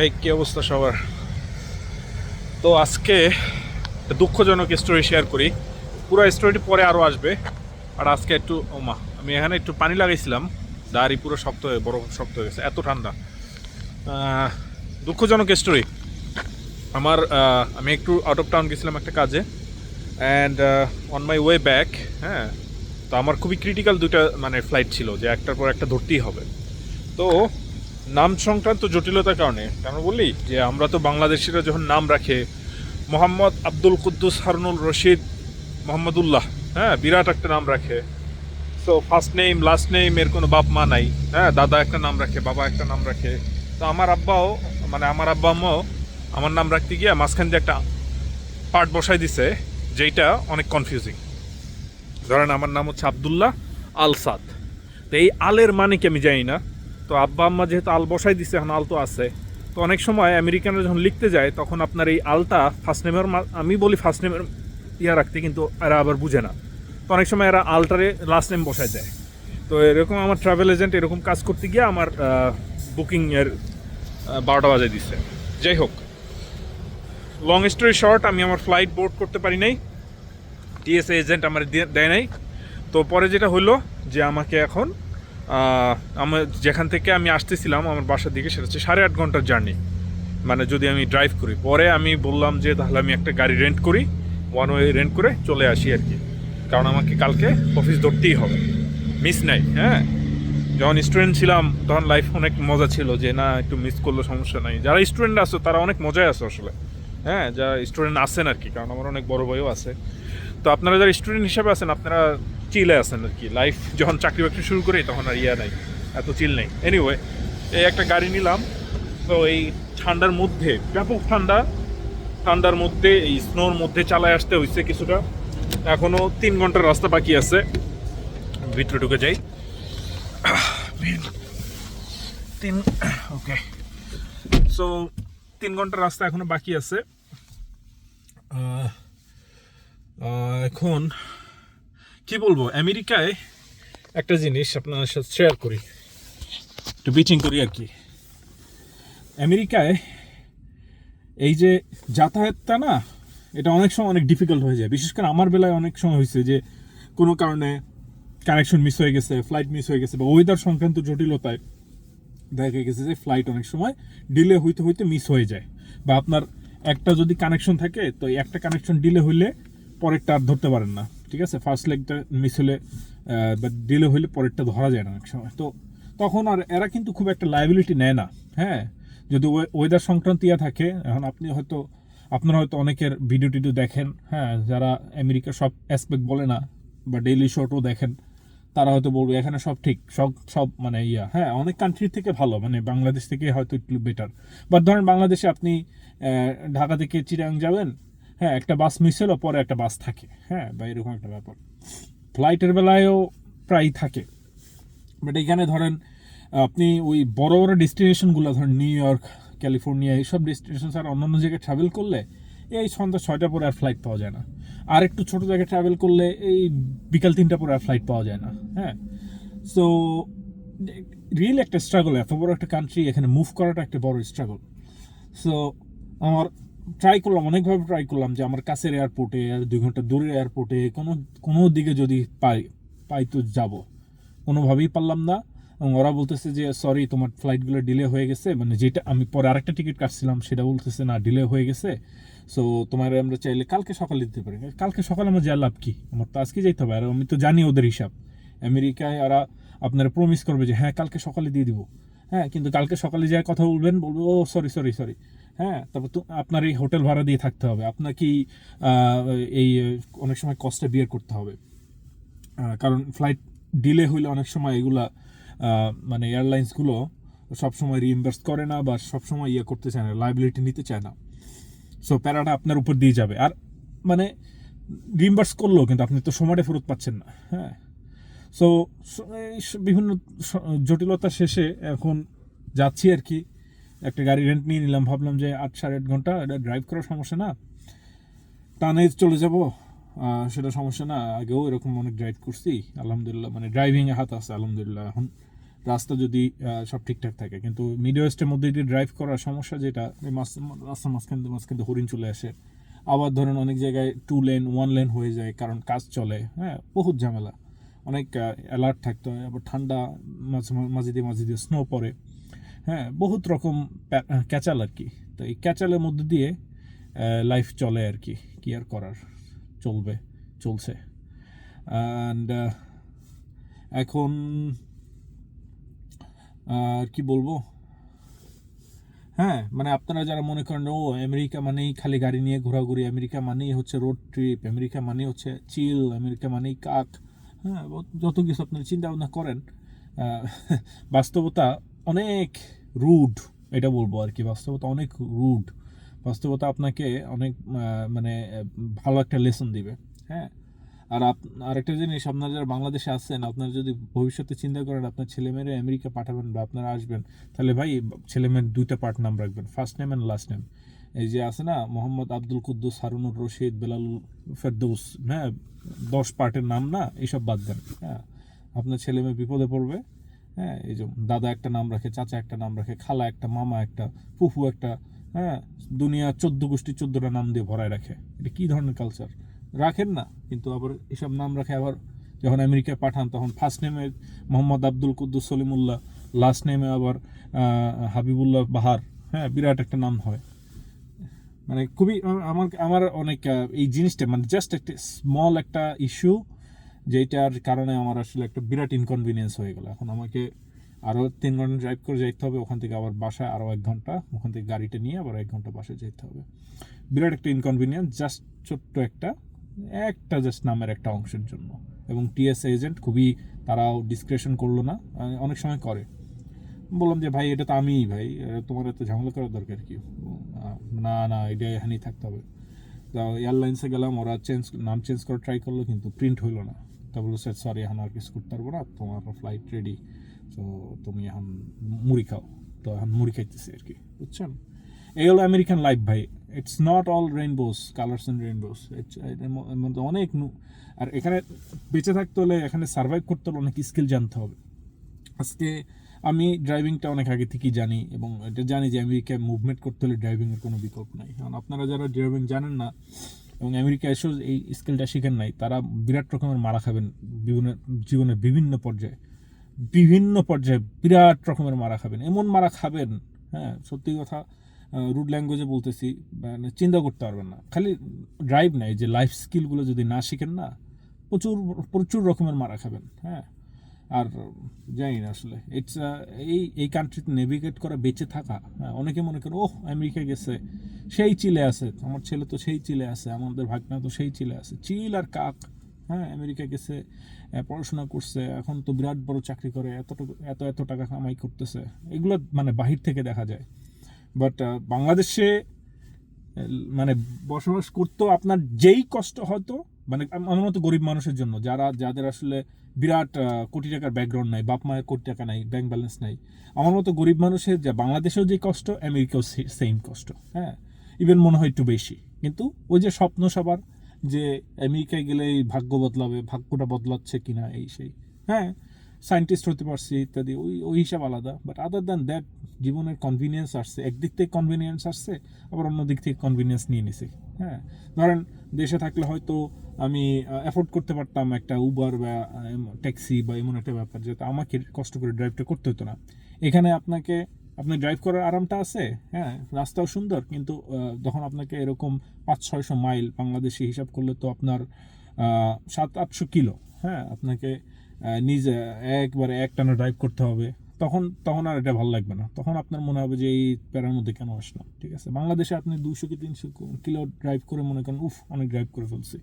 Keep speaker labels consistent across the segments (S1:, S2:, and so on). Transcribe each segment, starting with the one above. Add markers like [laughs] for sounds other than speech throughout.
S1: এই কি অবস্থা সবার? তো আজকে দুঃখজনক স্টোরি শেয়ার করি। পুরো স্টোরিটি পরে আরও আসবে। আর আজকে একটু ওমা আমি এখানে একটু পানি লাগাইছিলাম। দাড়ি পুরো শক্ত হয়ে বরফ শক্ত হয়ে গেছে, এত ঠান্ডা। দুঃখজনক স্টোরি আমার আমি একটু আউট অফ টাউন গেছিলাম একটা কাজে। And on my way back হ্যাঁ তো আমার খুবই ক্রিটিক্যাল দুইটা মানে ফ্লাইট ছিল যে একটার পর একটা ধরতেই হবে। তো নাম সংক্রান্ত জটিলতার কারণে, কেন বলি যে আমরা তো বাংলাদেশিরা যখন নাম রাখে, মোহাম্মদ আব্দুল কুদ্দুস হারুনুল রশিদ মোহাম্মদুল্লাহ হ্যাঁ বিরাট একটা নাম রাখে। So first name last name এর কোনো বাপ, মা নাই হ্যাঁ দাদা একটা নাম রাখে, বাবা একটা নাম রাখে। তো আমার আব্বাও মানে আমার আব্বা আম্মাও আমার নাম রাখতে গিয়ে মাঝখান দিয়ে একটা পার্ট বসাই দিছে, যেইটা অনেক কনফিউজিং ধরেন আমার নাম হচ্ছে আবদুল্লাহ আলসাদ তো এই আলের মানে কি আমি জানি না তো আব্বা আম্মা যেহেতু আল বসাই দিছে, এখন আল তো আছে। তো অনেক সময় আমেরিকানরা যখন লিখতে যায়, তখন আপনার এই আলটা ফার্স্ট নেমের আমি বলি ফার্স্ট নেমের ইয়া রাখতে, কিন্তু এরা আবার বুঝে না। তো অনেক সময় এরা আলটারে লাস্ট নেম বসায় দেয়। তো এরকম আমার ট্রাভেল এজেন্ট এরকম কাজ করতে গিয়ে আমার বুকিংয়ের বারোটা বাজে দিচ্ছে যাই হোক লং স্টোরি শর্ট আমি আমার ফ্লাইট বোর্ড করতে পারি নাই। টিএসএ এজেন্ট আমার দিয়ে- নাই। তো পরে যেটা হলো যে আমাকে এখন আমার যেখান থেকে আমি আসতেছিলাম আমার বাসার দিকে, সেটা হচ্ছে সাড়ে আট ঘণ্টার জার্নি। মানে যদি আমি ড্রাইভ করি। পরে আমি বললাম যে, তাহলে আমি একটা গাড়ি রেন্ট করি ওয়ান ওয়ে রেন্ট করে চলে আসি আর কি। কারণ আমাকে কালকে অফিস ধরতেই হবে। মিস নাই হ্যাঁ? যখন স্টুডেন্ট ছিলাম, তখন লাইফ অনেক মজা ছিল যে, না, একটু মিস করলে সমস্যা নাই। যারা স্টুডেন্ট আছো, তারা অনেক মজায় আছে আসলে। হ্যাঁ যারা স্টুডেন্ট আছেন আর কি, কারণ আমার অনেক বড় ভাইও আছে। তো আপনারা যারা স্টুডেন্ট হিসাবে আছেন, আপনারা চিলে আছেন আর কি। লাইফ যখন চাকরি বাকরি শুরু করি, তখন আর ইয়া নাই, এত চিল নেই। এনিওয়ে এই একটা গাড়ি নিলাম। তো এই ঠান্ডার মধ্যে, ব্যাপক ঠান্ডা। ঠান্ডার মধ্যে, এই স্নোর মধ্যে চালায় আসতে হয়েছে কিছুটা। এখনও তিন ঘণ্টার রাস্তা বাকি আছে। ভিতরে ঢুকে যাই। তিন ওকে সো তিন ঘণ্টার রাস্তা এখনও বাকি আছে। এখন কি বলব, আমেরিকায় একটা জিনিস আপনার সাথে শেয়ার করি। একটু বিচিং করি আর কি। আমেরিকায় এই যে যাতায়াতটা না, এটা অনেক সময় অনেক ডিফিকাল্ট হয়ে যায়। বিশেষ করে আমার বেলায় অনেক সময় হয়েছে যে, কোনো কারণে কানেকশন মিস হয়ে গেছে ফ্লাইট মিস হয়ে গেছে বা ওয়েদার সংক্রান্ত জটিলতায় দেখা গেছে যে ফ্লাইট অনেক সময় ডিলে হইতে হইতে মিস হয়ে যায়। বা আপনার একটা যদি কানেকশন থাকে, তো একটা কানেকশন ডিলে হইলে পরেরটা আর ধরতে পারেন না। ঠিক আছে? ফার্স্ট লেগটা মিস হলে বা ডিলে হইলে পরেরটা ধরা যায় না অনেক সময়। তো তখন আর এরা কিন্তু খুব একটা লাইবিলিটি নেয় না হ্যাঁ? যদি ওয়েদার সংক্রান্ত ইয়া থাকে, এখন আপনি হয়তো, আপনারা হয়তো অনেকের ভিডিও টিডিও দেখেন হ্যাঁ? যারা আমেরিকার সব অ্যাসপেক্ট বলে না, বা ডেইলি শোটও দেখেন, তারা হয়তো বলবে, এখানে সব ঠিক, সব সব মানে ইয়া। হ্যাঁ অনেক কান্ট্রি থেকে ভালো মানে বাংলাদেশ থেকে হয়তো একটু বেটার বাট ধরেন বাংলাদেশে আপনি ঢাকা থেকে চিরাং যাবেন হ্যাঁ একটা বাস মিস হলো পরে একটা বাস থাকে। হ্যাঁ বা এরকম একটা ব্যাপার। ফ্লাইটের বেলায়ও প্রায় থাকে। বাট এখানে ধরেন, আপনি ওই বড় বড় ডেস্টিনেশনগুলো ধরেন নিউ ইয়র্ক ক্যালিফোর্নিয়া এইসব ডেস্টিনেশন ছাড়া অন্যান্য জায়গায় ট্রাভেল করলে এই সন্ধ্যা ছয়টা পরে আর ফ্লাইট পাওয়া যায় না। আর একটু ছোটো জায়গায় ট্রাভেল করলে এই বিকাল তিনটা পরে আর ফ্লাইট পাওয়া যায় না। হ্যাঁ সো রিয়েল একটা স্ট্রাগল এত বড় একটা কান্ট্রি এখানে মুভ করাটা একটা বড় স্ট্রাগল সো আমার ট্রাই করলাম, অনেকভাবে ট্রাই করলাম যে আমার কাছের এয়ারপোর্টে আর দুই ঘণ্টা দূরের এয়ারপোর্টে কোনো কোনো দিকে যদি পাই পাই তো যাব। কোনোভাবেই পারলাম না এবং ওরা বলতেছে যে সরি তোমার ফ্লাইটগুলো ডিলে হয়ে গেছে। মানে যেটা, আমি পরে আরেকটা টিকিট কাটছিলাম, সেটা বলতেছে, না ডিলে হয়ে গেছে। সো তোমার আমরা চাইলে কালকে সকালে দিতে পারি। কালকে সকালে আমার যা লাভ কি? আমার তো আজকে যেতে হবে, আর আমি তো জানি ওদের হিসাব। আমেরিকায় ওরা আপনারা প্রমিস করবে যে হ্যাঁ কালকে সকালে দিয়ে দিব। হ্যাঁ কিন্তু কালকে সকালে যায় কথা বলবেন, বলবে ও সরি সরি সরি হ্যাঁ তারপর তো আপনার এই হোটেল ভাড়া দিয়ে থাকতে হবে। আপনার কি আহ, এই অনেক সময় কষ্টে বিয়ার করতে হবে। কারণ ফ্লাইট ডিলে হইলে অনেক সময় এগুলা মানে এয়ারলাইন্সগুলো সবসময় রিইম্বার্স করে না বা সবসময় ইয়ে করতে চায় না লাইবিলিটি নিতে চায় না। সো প্যারাটা আপনার উপর দিয়ে যাবে। আর মানে রিইম্বার্স করলেও কিন্তু আপনি তো সময়টা ফেরত পাচ্ছেন না হ্যাঁ। সো বিভিন্ন জটিলতা শেষে এখন যাচ্ছি আর কি। একটা গাড়ি রেন্ট নিয়ে নিলাম। ভাবলাম যে আট সাড়ে আট ঘণ্টা, এটা ড্রাইভ করার সমস্যা না। টানে চলে যাব। সেটা সমস্যা না। আগেও এরকম অনেক ড্রাইভ করছি। আলহামদুলিল্লাহ মানে ড্রাইভিং এ হাত আছে, আলহামদুলিল্লাহ। এখন রাস্তা যদি সব ঠিকঠাক থাকে। কিন্তু মিড ওয়েস্টের মধ্যে দিয়ে ড্রাইভ করার সমস্যা যেটা রাস্তার মাঝখান মাঝখান হরিণ চলে আসে। আবার ধরেন অনেক জায়গায় টু লেন ওয়ান লেন হয়ে যায়, কারণ কাজ চলে। হ্যাঁ বহুত ঝামেলা। অনেক অ্যালার্ট থাকতে হয়। আবার ঠান্ডা, মাঝে মাঝে দিয়ে মাঝে দিয়ে স্নো পড়ে। হ্যাঁ বহুত রকম ক্যাচাল আর কি। তো এই ক্যাচালের মধ্যে দিয়ে লাইফ চলে আর কি কি আর করার, চলবে, চলছে। অ্যান্ড এখন, আর কি বলব? হ্যাঁ মানে আপনারা যারা মনে করেন, ও, আমেরিকা মানেই খালি গাড়ি নিয়ে ঘোরাঘুরি, আমেরিকা মানেই হচ্ছে রোড ট্রিপ আমেরিকা মানেই হচ্ছে চিল আমেরিকা মানেই কাক হ্যাঁ যত কিছু আপনারা চিন্তা ভাবনা করেন [laughs] বাস্তবতা অনেক রুড, এটা বলব আর কি, বাস্তবতা অনেক রুড। বাস্তবতা আপনাকে অনেক মানে ভালো একটা লেসন দিবে হ্যাঁ? আর আপ, আরেকটা জিনিস, আপনারা যারা বাংলাদেশে আসছেন আপনারা যদি ভবিষ্যতে চিন্তা করেন, আপনার ছেলেমেয়েরা আমেরিকা পাঠাবেন বা আপনারা আসবেন, তাহলে ভাই, ছেলেমেয়ের দুইটা পার্ট নাম রাখবেন first name and last name এই যে আছে না, মোহাম্মদ আব্দুল কুদ্দুস, হারুনুর রশিদ, বেলাল ফেরদৌস হ্যাঁ? দশ পার্টের নাম না, এইসব বাদ দেন হ্যাঁ? আপনার ছেলে মেয়ে বিপদে পড়বে হ্যাঁ এই যে দাদা একটা নাম রাখে, চাচা একটা নাম রাখে, খালা একটা, মামা একটা, ফুফু একটা হ্যাঁ দুনিয়া চোদ্দ গোষ্ঠী চোদ্দটা নাম দিয়ে ভরায় রাখে। এটা কী ধরনের কালচার রাখেন না, কিন্তু আবার এসব নাম রাখে আবার যখন আমেরিকায় পাঠান, তখন ফার্স্ট নেমে মোহাম্মদ আব্দুল কুদ্দুস সলিমুল্লাহ লাস্ট নেমে আবার হাবিবুল্লাহ বাহার হ্যাঁ বিরাট একটা নাম হয়। মানে খুবই, আমার আমার অনেক এই জিনিসটা মানে জাস্ট একটা স্মল একটা ইস্যু যেটার কারণে আমার আসলে একটা বিরাট ইনকনভিনিয়েন্স হয়ে গেল। এখন আমাকে আরও তিন ঘণ্টা ড্রাইভ করে যাইতে হবে, ওখান থেকে আবার বাসায় আরও এক ঘণ্টা, ওখান থেকে গাড়িটা নিয়ে আবার এক ঘণ্টা বাসায় যেতে হবে। বিরাট একটা ইনকনভিনিয়েন্স জাস্ট ছোট্ট একটা একটা জাস্ট নামের একটা অংশের জন্য। এবং টিএস এজেন্ট খুবই তারাও ডিসক্রিপশন করল না অনেক সময় করে। বললাম যে, ভাই, এটা তো আমিই, ভাই তোমার এত ঝামেলা করার দরকার কি? না না, এটা এখানেই থাকতে হবে। তো এয়ারলাইন্সে গেলাম, ওরা চেঞ্জ নাম চেঞ্জ করে ট্রাই করল, কিন্তু প্রিন্ট হইল না। তা বলল স্যার সরি এখন আর কিছু করতে পারব না। তোমার ফ্লাইট রেডি তো তুমি এখন মুড়ি খাও। তো এখন মুড়ি খাইতেছি আর কি বুঝছেন এই হলো আমেরিকান লাইফ ভাই। It's not all rainbows colours and rainbows এর মধ্যে অনেক আর এখানে বেঁচে থাকতে হলে এখানে সার্ভাইভ করতে হলে অনেক স্কিল জানতে হবে। আজকে আমি ড্রাইভিংটা অনেক আগে থেকেই জানি এবং এটা জানি যে আমেরিকায় মুভমেন্ট করতে হলে ড্রাইভিংয়ের কোনো বিকল্প নাই। কারণ আপনারা যারা ড্রাইভিং জানেন না এবং আমেরিকা এসেও এই স্কিলটা শিখেন নাই। তারা বিরাট রকমের মারা খাবেন বিভিন্ন জীবনের বিভিন্ন পর্যায়ে। বিভিন্ন পর্যায়ে বিরাট রকমের মারা খাবেন। এমন মারা খাবেন হ্যাঁ সত্যি কথা রুড ল্যাঙ্গুয়েজে বলতেছি মানে চিন্তা করতে পারবেন না। খালি ড্রাইভ নাই যে লাইফ স্কিলগুলো যদি না শিখেন না, প্রচুর প্রচুর রকমের মারা খাবেন হ্যাঁ। আর জানি না আসলে ইটস এই এই কান্ট্রিতে নেভিগেট করা, বেঁচে থাকা হ্যাঁ অনেকে মনে করে, ওহ, আমেরিকা গেছে, সেই চিলে আছে, আমার ছেলে তো সেই চিলে আছে, আমাদের ভাগনা তো সেই চিলে আছে। চিল আর কাক হ্যাঁ আমেরিকা গেছে পড়াশোনা করছে, এখন তো বিরাট বড় চাকরি করে এত এত এত টাকা কামাই করতেছে। এগুলো মানে বাহির থেকে দেখা যায়। বাট বাংলাদেশে মানে বসবাস করতেও আপনার যেই কষ্ট হয়তো মানে আমার মতো গরিব মানুষের জন্য, যারা, যাদের আসলে বিরাট কোটি টাকার ব্যাকগ্রাউন্ড নাই, বাপ মায়ের কোটি টাকা নাই ব্যাংক ব্যালেন্স নাই, আমার মতো গরিব মানুষের যা, বাংলাদেশেও যে কষ্ট, আমেরিকাও সেম কষ্ট হ্যাঁ? ইভেন মনে হয় একটু বেশি। কিন্তু ওই যে স্বপ্ন সবার, যে আমেরিকায় গেলে ভাগ্য বদলাবে, ভাগ্যটা বদলাচ্ছে কিনা, এই সেই হ্যাঁ? সায়েন্টিস্ট হতে পারছি ইত্যাদি, ওই ওই হিসাব আলাদা। বাট আদার দ্যান দ্যাট জীবনের কনভিনিয়েন্স আসছে। একদিক থেকে কনভিনিয়েন্স আসছে, আবার অন্য দিক থেকে কনভিনিয়েন্স নিয়ে নিছে। হ্যাঁ ধরেন দেশে থাকলে হয়তো আমি অ্যাফোর্ড করতে পারতাম একটা উবার বা ট্যাক্সি বা এমন একটা ব্যাপার যেটা আমাকে কষ্ট করে ড্রাইভটা করতে হতো না। এখানে আপনাকে, আপনি ড্রাইভ করার আরামটা আছে হ্যাঁ রাস্তাও সুন্দর, কিন্তু যখন আপনাকে এরকম পাঁচ ছয়শো মাইল বাংলাদেশি হিসাব করলে তো আপনার সাত আটশো কিলো হ্যাঁ আপনাকে নিজে একবারে একটানা ড্রাইভ করতে হবে, তখন তখন আর এটা ভালো লাগবে না। তখন আপনার মনে হবে যে এই প্যারার মধ্যে কেন আসলাম, ঠিক আছে? বাংলাদেশে আপনি দুশো কি তিনশো কিলো ড্রাইভ করে মনে করেন, উফ, অনেক ড্রাইভ করে ফেলছি।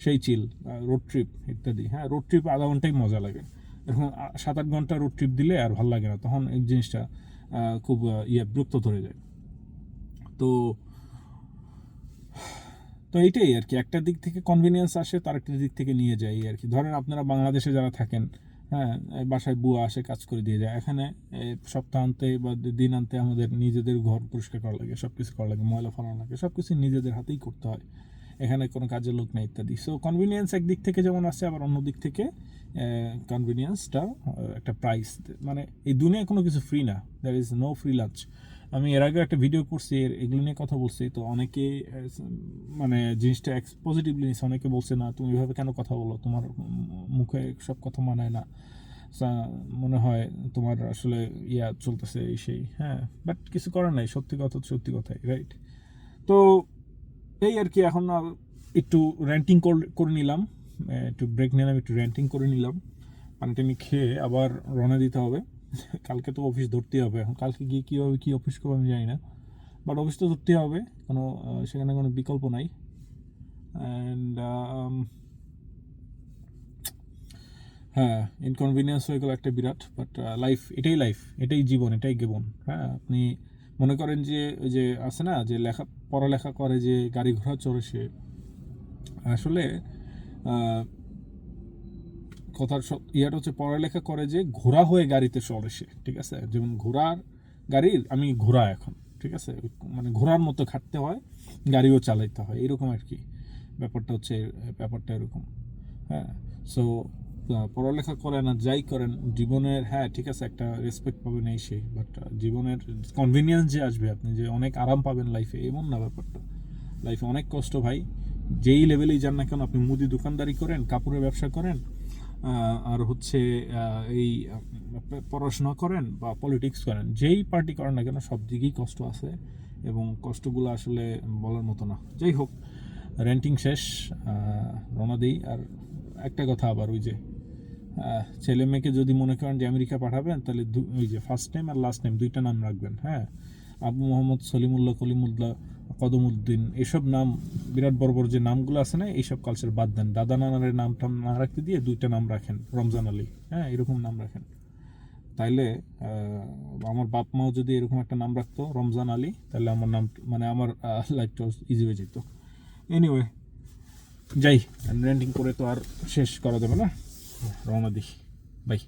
S1: সেই চিল রোড ট্রিপ ইত্যাদি হ্যাঁ? রোড ট্রিপ আধা ঘন্টাই মজা লাগে। আ- সাত আট ঘণ্টা রোড ট্রিপ দিলে আর ভালো লাগে না, তখন এই জিনিসটা খুব ইয়ে বিরক্ত ধরে যায়। তো তো এইটাই আর কি, একটা দিক থেকে কনভিনিয়েন্স আসে তার একটা দিক থেকে নিয়ে যায় আর কি। ধরেন আপনারা বাংলাদেশে যারা থাকেন হ্যাঁ বাসায় বুয়া আসে, কাজ করে দিয়ে যায়, এখানে সপ্তাহান্তে বা দিন আনতে আমাদের নিজেদের ঘর পরিষ্কার করা লাগে সব কিছু করা লাগে, ময়লা ফেলানো লাগে সব কিছু নিজেদের হাতেই করতে হয়। এখানে কোনো কাজের লোক নেই ইত্যাদি। সো কনভিনিয়েন্স একদিক থেকে যেমন আসে, আবার অন্য দিক থেকে কনভিনিয়েন্সটা একটা প্রাইস মানে এই দুনিয়ায় কোনো কিছু ফ্রি না। There is no free lunch আমি এর আগে একটা ভিডিও করছি, এর এগুলো নিয়ে কথা বলছি, তো অনেকে মানে জিনিসটা পজিটিভলি নিচ্ছে অনেকে বলছে, না, তুমি এভাবে কেন কথা বলো? তোমার মুখে সব কথা মানায় না। মনে হয় তোমার আসলে ইয়া চলতেছে এই সেই হ্যাঁ বাট কিছু করার নাই, সত্যি কথা সত্যি কথাই রাইট তো এই আর কি, এখন একটু র্যান্টিং করে নিলাম একটু ব্রেক নিলাম, একটু র্যান্টিং করে নিলাম পানি টানি খেয়ে আবার রওনা দিতে হবে। [laughs] কালকে তো অফিস ধরতেই হবে, এখন কালকে গিয়ে কীভাবে কী অফিস করব আমি জানি না। বাট অফিস তো ধরতেই হবে, কোনো সেখানে কোনো বিকল্প নাই। অ্যান্ড হ্যাঁ ইনকনভিনিয়েন্স হয়ে গেল একটা বিরাট বাট লাইফ এটাই লাইফ এটাই জীবন এটাই জীবন। হ্যাঁ আপনি মনে করেন যে, ওই যে আছে না, যে লেখা, পড়ালেখা করে যে গাড়ি ঘোড়া চড়ে সে। আসলে কথার ইয়াটা হচ্ছে পড়ালেখা করে যে ঘোড়া হয়ে গাড়িতে চড়ে সে, ঠিক আছে? যেমন ঘোড়ার গাড়ির, আমি ঘোড়া এখন, ঠিক আছে? মানে ঘোড়ার মতো খাটতে হয়, গাড়িও চালাইতে হয়, এরকম আর কি। ব্যাপারটা হচ্ছে, ব্যাপারটা এরকম হ্যাঁ? সো পড়ালেখা করেন আর যাই করেন, জীবনের হ্যাঁ ঠিক আছে, একটা রেসপেক্ট পাবেন এই সেই বাট জীবনের কনভিনিয়েন্স যে আসবে আপনি, যে অনেক আরাম পাবেন লাইফে এমন না ব্যাপারটা। লাইফে অনেক কষ্ট ভাই, যেই লেভেলেই যান না কেন, আপনি মুদি দোকানদারি করেন, কাপড়ের ব্যবসা করেন আর হচ্ছে এই পড়াশোনা করেন বা পলিটিক্স করেন, যেই পার্টি করেন না কেন সব দিকেই কষ্ট আছে এবং কষ্টগুলো আসলে বলার মতো না। যাই হোক রেন্টিং শেষ রওনা দিই। আর একটা কথা আবার, ওই যে ছেলে মেয়েকে যদি মনে করেন যে আমেরিকা পাঠাবেন, তাহলে ওই যে ফার্স্ট টাইম আর লাস্ট টাইম দুইটা নাম রাখবেন হ্যাঁ? আবু মোহাম্মদ সলিমুল্লাহ কলিমুল্লাহ কদমউদ্দিন এসব নাম, বিরাট বড় বড় যে নামগুলো আছে না, এইসব কালচার বাদ দেন। দাদা নানারের নাম টাম না রাখতে দিয়ে দুইটা নাম রাখেন, রমজান আলী। হ্যাঁ এরকম নাম রাখেন। তাইলে আমার বাপ মাও যদি এরকম একটা নাম রাখতো, রমজান আলী তাহলে আমার নাম মানে আমার লাইফটা ইজি হয়ে যেত। এনিওয়ে যাই রেন্টিং করে তো আর শেষ করা যাবে না। রওনা দিই। বাই